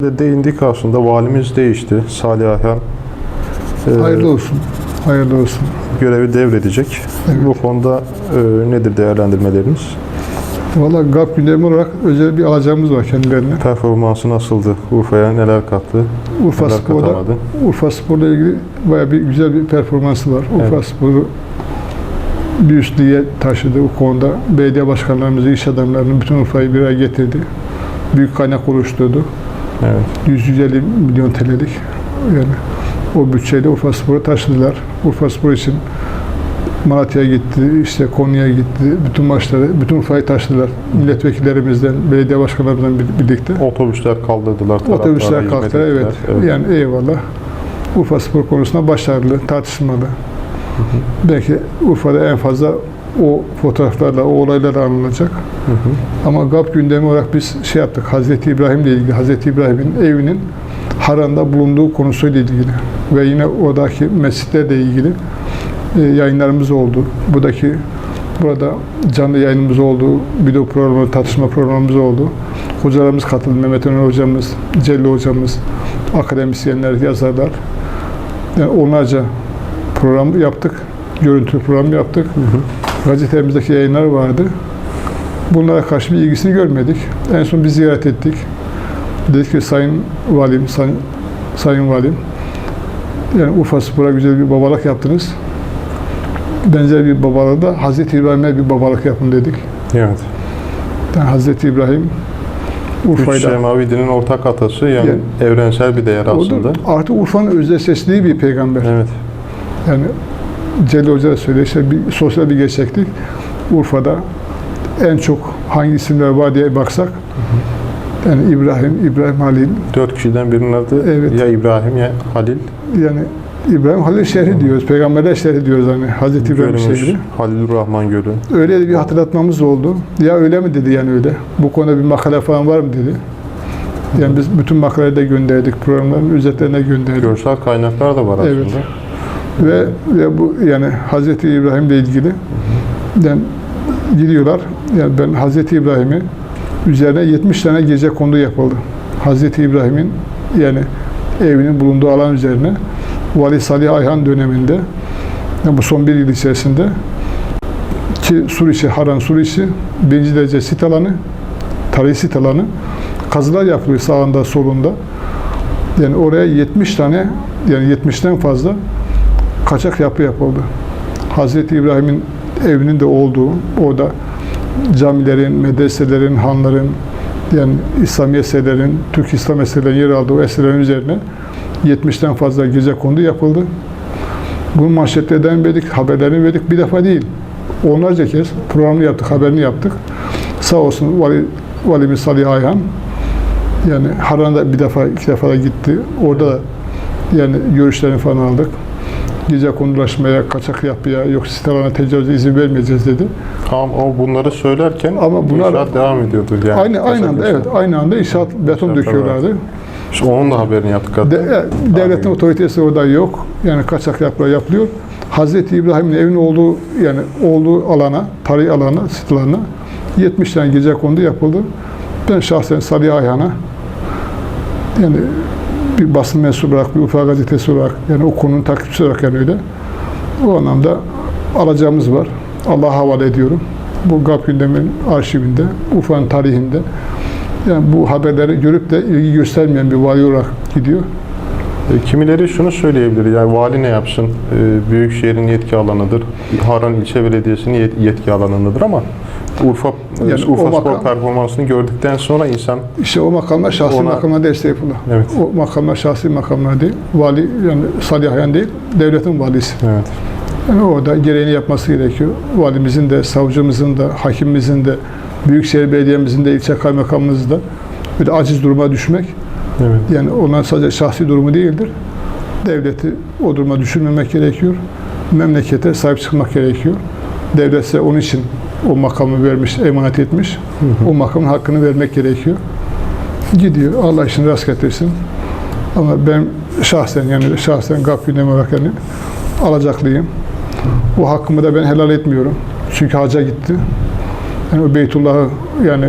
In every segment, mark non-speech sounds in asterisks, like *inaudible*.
de değindik aslında. Valimiz değişti. Salih Ayhan e, Hayırlı olsun. Hayırlı olsun. görevi devredecek. Evet. Bu konuda e, nedir değerlendirmeleriniz? Valla GAP gündemi olarak özel bir alacağımız var kendilerine. Performansı nasıldı? Urfa'ya neler kattı? Urfa neler Spor'da, katamadı? Urfa Spor'la ilgili bayağı bir güzel bir performansı var. Urfa Evet. Spor'u bir üstlüğe taşıdı bu konuda. Belediye başkanlarımızı, iş adamlarını bütün Urfa'yı bir araya getirdi. Büyük kaynak oluşturdu. Evet. 150 milyon TL'lik yani o bütçeyle Urfa Spor'u taşıdılar. Urfa Spor için Malatya'ya gitti, işte Konya'ya gitti. Bütün maçları, bütün Urfa'yı taşıdılar. Milletvekillerimizden, belediye başkanlarımızla bir- birlikte. Otobüsler kaldırdılar. Otobüsler kalktı, evet. ettiler. Yani eyvallah. Urfa Spor konusunda başarılı, tartışmalı. Belki Urfa'da en fazla o fotoğraflarla, o olaylarla anılacak. Hı hı. Ama GAP gündemi olarak biz şey yaptık. Hazreti İbrahim'le ilgili, Hazreti İbrahim'in evinin Haran'da bulunduğu konusuyla ilgili ve yine oradaki mescitlerle ilgili e, yayınlarımız oldu. Buradaki burada canlı yayınımız oldu. Video programı, tartışma programımız oldu. Hocalarımız katıldı. Mehmet Öner hocamız, Celil hocamız, akademisyenler, yazarlar. Yani onlarca program yaptık. Görüntü program yaptık. Gazetemizdeki yayınlar vardı. Bunlara karşı bir ilgisini görmedik. En son bir ziyaret ettik. Dedik ki Sayın Valim, Sayın, Sayın Valim, yani Urfa Spor'a güzel bir babalık yaptınız. Benzer bir babalığı da Hazreti İbrahim'e bir babalık yapın dedik. Evet. Yani Hazreti İbrahim Üç Urfa'yla semavi dinin ortak atası yani, Yani- evrensel bir değer aslında. Odur. Artık Urfa'nın özdeşleştiği bir peygamber. Evet. Yani Celil Hoca da söylüyor işte bir sosyal bir gerçeklik. Urfa'da en çok hangi isimler var diye baksak yani İbrahim, İbrahim Halil, Dört kişiden birinin adı Evet. ya İbrahim ya Halil. yani İbrahim Halil şehri diyoruz. Peygamberler şehri diyoruz hani. Hazreti İbrahim Gölümüz, şehri. Halil Rahman Gölü. Öyle de bir hatırlatmamız oldu. Ya öyle mi dedi yani öyle. Bu konuda bir makale falan var mı dedi. Yani biz bütün makaleleri de gönderdik. Programların özetlerine gönderdik. Görsel kaynaklar da var aslında. Evet. Ve, ve bu yani Hazreti İbrahim'le ilgili yani gidiyorlar. Yani ben Hazreti İbrahim'i üzerine 70 tane gece kondu yapıldı. Hazreti İbrahim'in yani evinin bulunduğu alan üzerine Vali Salih Ayhan döneminde yani bu son bir yıl içerisinde ki Suriçi, Haran Suriçi birinci derece sit alanı, tarihi sit alanı kazılar yapılıyor sağında solunda. Yani oraya 70 tane yani 70'ten fazla kaçak yapı yapıldı. Hazreti İbrahim'in evinin de olduğu orada camilerin, medreselerin, hanların yani İslami eserlerin, Türk İslam eserlerinin yer aldığı eserlerin üzerine 70'ten fazla gece kondu yapıldı. Bunu manşetlerden verdik, haberlerini verdik. Bir defa değil. Onlarca kez programını yaptık, haberini yaptık. Sağ olsun Vali, Valimiz Salih Ayhan yani Haran'da bir defa, iki defa da gitti. Orada da yani görüşlerini falan aldık. Gece kondulaşmaya, kaçak yapıya, yok sitelerine tecavüze izin vermeyeceğiz dedi. Tam o bunları söylerken Ama bunlar- inşaat devam ediyordu. Yani aynı aynı anda evet aynı anda inşaat beton İnşaat döküyorlardı. İşte onun da haberini yaptık hatta. De, devletin Abi. otoritesi orada yok. Yani kaçak yapılar yapılıyor. Hazreti İbrahim'in evinin olduğu yani olduğu alana, tarihi alana, sit alanına 70 tane gece kondu yapıldı. Ben şahsen Salih Ayhan'a yani bir basın mensubu olarak, bir Urfa gazetesi olarak yani o konunun takipçisi olarak yani öyle. O anlamda alacağımız var. Allah'a havale ediyorum. Bu GAP gündemin arşivinde, Urfa'nın tarihinde yani bu haberleri görüp de ilgi göstermeyen bir vali olarak gidiyor. E, Kimileri şunu söyleyebilir, yani vali ne yapsın, e, Büyükşehir'in yetki alanıdır, Haran ilçe belediyesinin yet- yetki alanındadır ama Urfa, Yani Urfa o Spor makam- performansını gördükten sonra insan İşte o makamlar şahsi Ona- makamlar değil estağfurullah. Evet. O makamlar şahsi makamlar değil. Vali yani Salih Ayhan değil, devletin valisi. evet, Yani orada gereğini yapması gerekiyor. Valimizin de, savcımızın da, hakimimizin de, Büyükşehir Belediye'mizin de, ilçe kaymakamımızın da bir aciz duruma düşmek. evet. Yani onlar sadece şahsi durumu değildir. Devleti o duruma düşürmemek gerekiyor. Memlekete sahip çıkmak gerekiyor. Devlet ise onun için o makamı vermiş, emanet etmiş. O makamın hakkını vermek gerekiyor. Gidiyor. Allah işini rast getirsin. Ama ben şahsen yani şahsen olarak yani alacaklıyım. O hakkımı da ben helal etmiyorum. Çünkü hacca gitti. Yani o Beytullah'ı yani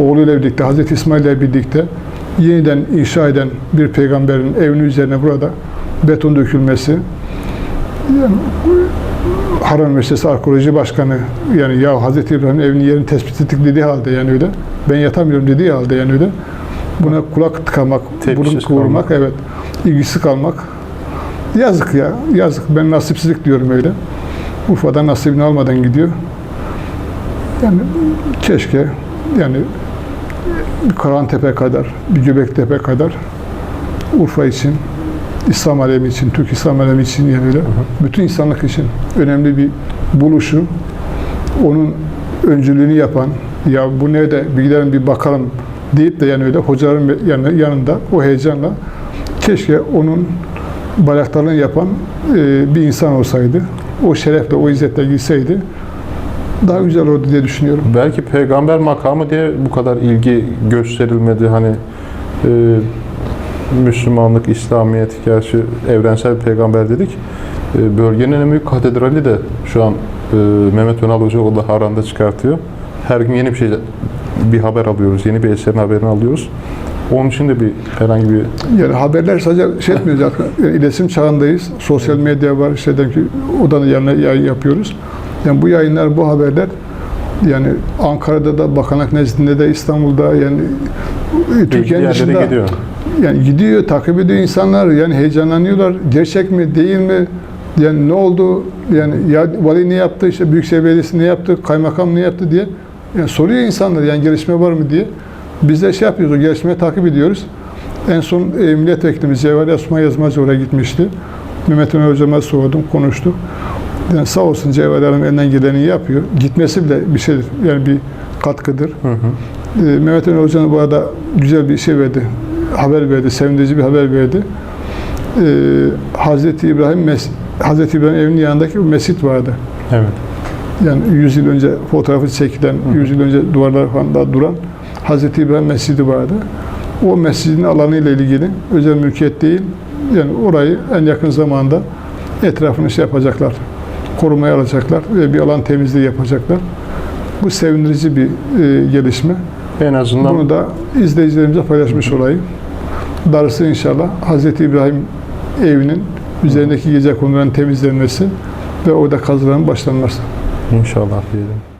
oğluyla birlikte, Hazreti İsmail ile birlikte yeniden inşa eden bir peygamberin evinin üzerine burada beton dökülmesi, yani Harran Üniversitesi Arkeoloji Başkanı yani ya Hazreti İbrahim'in evinin yerini tespit ettik dediği halde yani öyle. Ben yatamıyorum dediği halde yani öyle. Buna kulak tıkamak, Tepkisiz burun kıvırmak, evet. ilgisi kalmak. Yazık ya, yazık. Ben nasipsizlik diyorum öyle. Urfa'da nasibini almadan gidiyor. Yani keşke yani bir Karantepe kadar, bir Göbektepe kadar Urfa için, İslam alemi için, Türk İslam alemi için yani öyle, bütün insanlık için önemli bir buluşu, onun öncülüğünü yapan, ya bu nerede bir gidelim bir bakalım deyip de yani öyle hocaların yanı- yanında o heyecanla keşke onun bayraktarlığını yapan e, bir insan olsaydı, o şerefle, o izzetle gitseydi daha güzel olurdu diye düşünüyorum. Belki peygamber makamı diye bu kadar ilgi gösterilmedi. Hani e, Müslümanlık, İslamiyet, gerçi evrensel bir peygamber dedik. E, bölgenin en büyük katedrali de şu an e, Mehmet Önal Hoca o da Haran'da çıkartıyor. Her gün yeni bir şey, bir haber alıyoruz, yeni bir eserin haberini alıyoruz. Onun için de bir herhangi bir Yani haberler sadece şey etmiyoruz zaten. *laughs* Yani iletişim çağındayız. Sosyal medya var. İşte dedim ki odanın yanına yayın yapıyoruz. Yani bu yayınlar, bu haberler yani Ankara'da da, Bakanlık nezdinde de, İstanbul'da yani bilgi Türkiye'nin dışında gidiyor. Yani gidiyor, takip ediyor insanlar. Yani heyecanlanıyorlar. Gerçek mi, değil mi? Yani ne oldu? Yani ya vali ne yaptı, işte Büyükşehir Belediyesi ne yaptı, kaymakam ne yaptı diye yani soruyor insanlar yani gelişme var mı diye. Biz de şey yapıyoruz, gelişmeyi takip ediyoruz. En son e, milletvekilimiz Cevher Osman Yazmacı oraya gitmişti. Mehmet Ömer Hocam'a sordum, konuştuk. Yani sağ olsun Cevher Hanım elinden geleni yapıyor. Gitmesi bile bir şeydir, yani bir katkıdır. Hı hı. E, Mehmet Ömer Hoca'nın bu arada güzel bir şey verdi, haber verdi, sevindirici bir haber verdi. E, Hazreti İbrahim, Mes- Hazreti İbrahim evinin yanındaki bir mescit vardı. Evet. Yani 100 yıl önce fotoğrafı çekilen, 100 yıl önce duvarlar falan da duran Hazreti İbrahim Mescidi vardı. O mescidin alanı ile ilgili özel mülkiyet değil, yani orayı en yakın zamanda etrafını şey yapacaklar, korumaya alacaklar ve bir alan temizliği yapacaklar. Bu sevindirici bir e, gelişme. En azından Bunu da izleyicilerimize paylaşmış olayım. Darısı inşallah Hazreti İbrahim evinin üzerindeki gece konuların temizlenmesi ve orada kazıların başlanması. inşallah diyelim.